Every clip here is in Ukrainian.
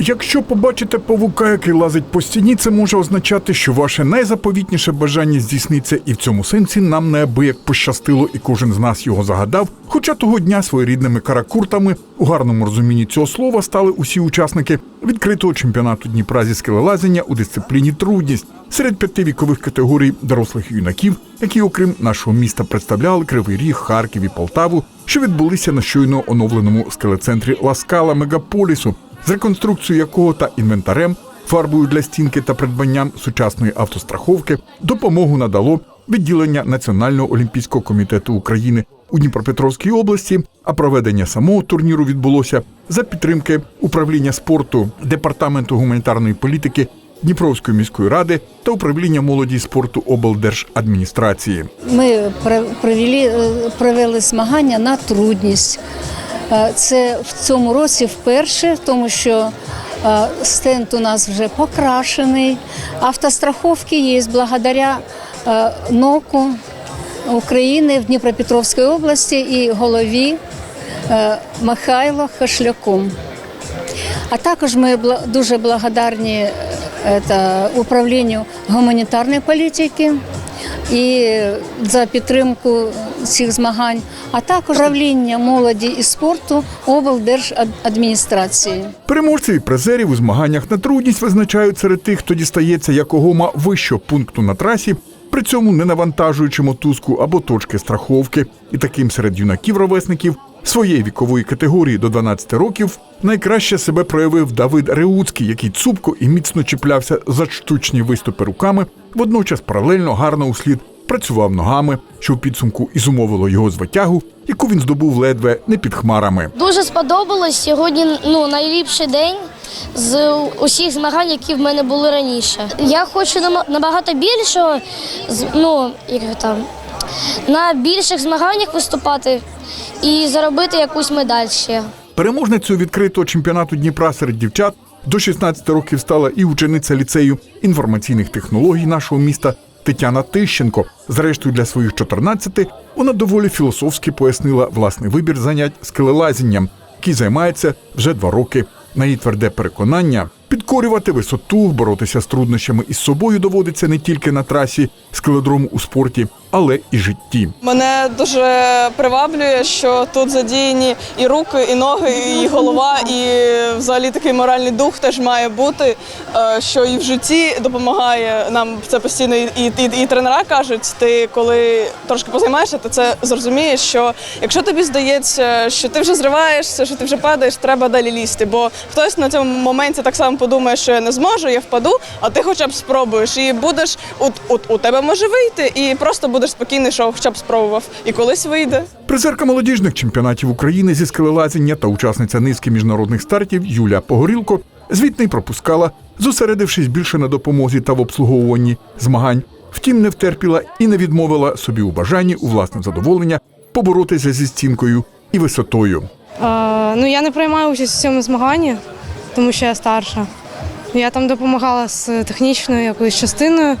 Якщо побачите павука, який лазить по стіні, це може означати, що ваше найзаповітніше бажання здійсниться, і в цьому сенсі нам неабияк пощастило, і кожен з нас його загадав. Хоча того дня своєрідними каракуртами у гарному розумінні цього слова стали усі учасники. Відкритого чемпіонату Дніпра зі скелелазіння у дисципліні трудність. Серед п'яти вікових категорій дорослих юнаків, які, окрім нашого міста, представляли Кривий Ріг, Харків і Полтаву, що відбулися на щойно оновленому скелецентрі Ласкала мегаполісу, з реконструкцією якого та інвентарем, фарбою для стінки та придбанням сучасної автостраховки допомогу надало відділення Національного олімпійського комітету України у Дніпропетровській області. А проведення самого турніру відбулося за підтримки управління спорту департаменту гуманітарної політики Дніпровської міської ради та управління молоді спорту облдержадміністрації. Ми про- провели, е, провели змагання на трудність. Е, Це в цьому році вперше, тому що е, стенд у нас вже покрашений. Автостраховки є благодаря е, НОКу України в Дніпропетровській області і голові Михайло Хашляку. А також ми дуже благодарні управлінню гуманітарної політики і за підтримку цих змагань, а також правління молоді і спорту облдержадміністрації. Переможців і призерів у змаганнях на трудність визначають серед тих, хто дістається якогома вищого пункту на трасі, при цьому не навантажуючи мотузку або точки страховки. І таким серед юнаків-ровесників своєї вікової категорії до 12 років найкраще себе проявив Давид Реуцький, який цупко і міцно чіплявся за штучні виступи руками, водночас паралельно гарно услід працював ногами, що в підсумку і зумовило його звитягу, яку він здобув ледве не під хмарами. Дуже сподобалось сьогодні. Ну найліпший день з усіх змагань, які в мене були раніше. Я хочу набагато більшого, ну як там на більших змаганнях виступати і заробити якусь медаль ще. Переможницею відкритого чемпіонату Дніпра серед дівчат до 16 років стала і учениця ліцею інформаційних технологій нашого міста Тетяна Тищенко. Зрештою, для своїх 14 вона доволі філософськи пояснила власний вибір занять скелелазінням, який займається вже два роки. На її тверде переконання підкорювати висоту, боротися з труднощами із собою доводиться не тільки на трасі скеледрому у спорті, але і житті. Мене дуже приваблює, що тут задіяні і руки, і ноги, і голова, і взагалі такий моральний дух теж має бути, е, що і в житті допомагає нам це постійно. І, і, і, тренера кажуть, ти коли трошки позаймаєшся, ти це зрозумієш, що якщо тобі здається, що ти вже зриваєшся, що ти вже падаєш, треба далі лізти. Бо хтось на цьому моменті так само подумає, що я не зможу, я впаду, а ти хоча б спробуєш. І будеш, от, от у тебе може вийти, і просто будеш спокійний, що хоча б спробував. І колись вийде. Призерка молодіжних чемпіонатів України зі скелелазіння та учасниця низки міжнародних стартів Юля Погорілко звітний пропускала, зосередившись більше на допомозі та в обслуговуванні змагань. Втім, не втерпіла і не відмовила собі у бажанні у власне задоволення поборотися зі стінкою і висотою. Е, ну, я не приймаю участь у цьому змаганні, тому що я старша. Я там допомагала з технічною якоюсь частиною.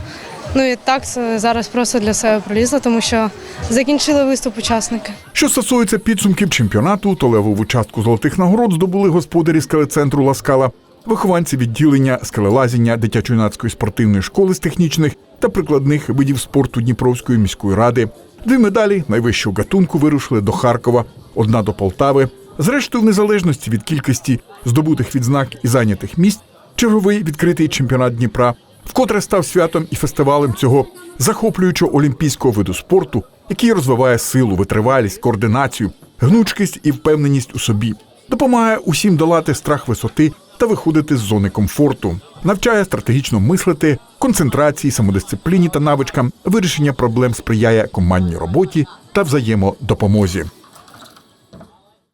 Ну і так це зараз просто для себе пролізла, тому що закінчили виступ учасники. Що стосується підсумків чемпіонату, то левову частку золотих нагород здобули господарі скелецентру Ласкала, вихованці відділення скелелазіння дитячо-юнацької спортивної школи з технічних та прикладних видів спорту Дніпровської міської ради. Дві медалі найвищого гатунку вирушили до Харкова, одна до Полтави. Зрештою, в незалежності від кількості здобутих відзнак і зайнятих місць, черговий відкритий чемпіонат Дніпра вкотре став святом і фестивалем цього захоплюючого олімпійського виду спорту, який розвиває силу, витривалість, координацію, гнучкість і впевненість у собі, допомагає усім долати страх висоти та виходити з зони комфорту, навчає стратегічно мислити, концентрації, самодисципліні та навичкам, вирішення проблем сприяє командній роботі та взаємодопомозі.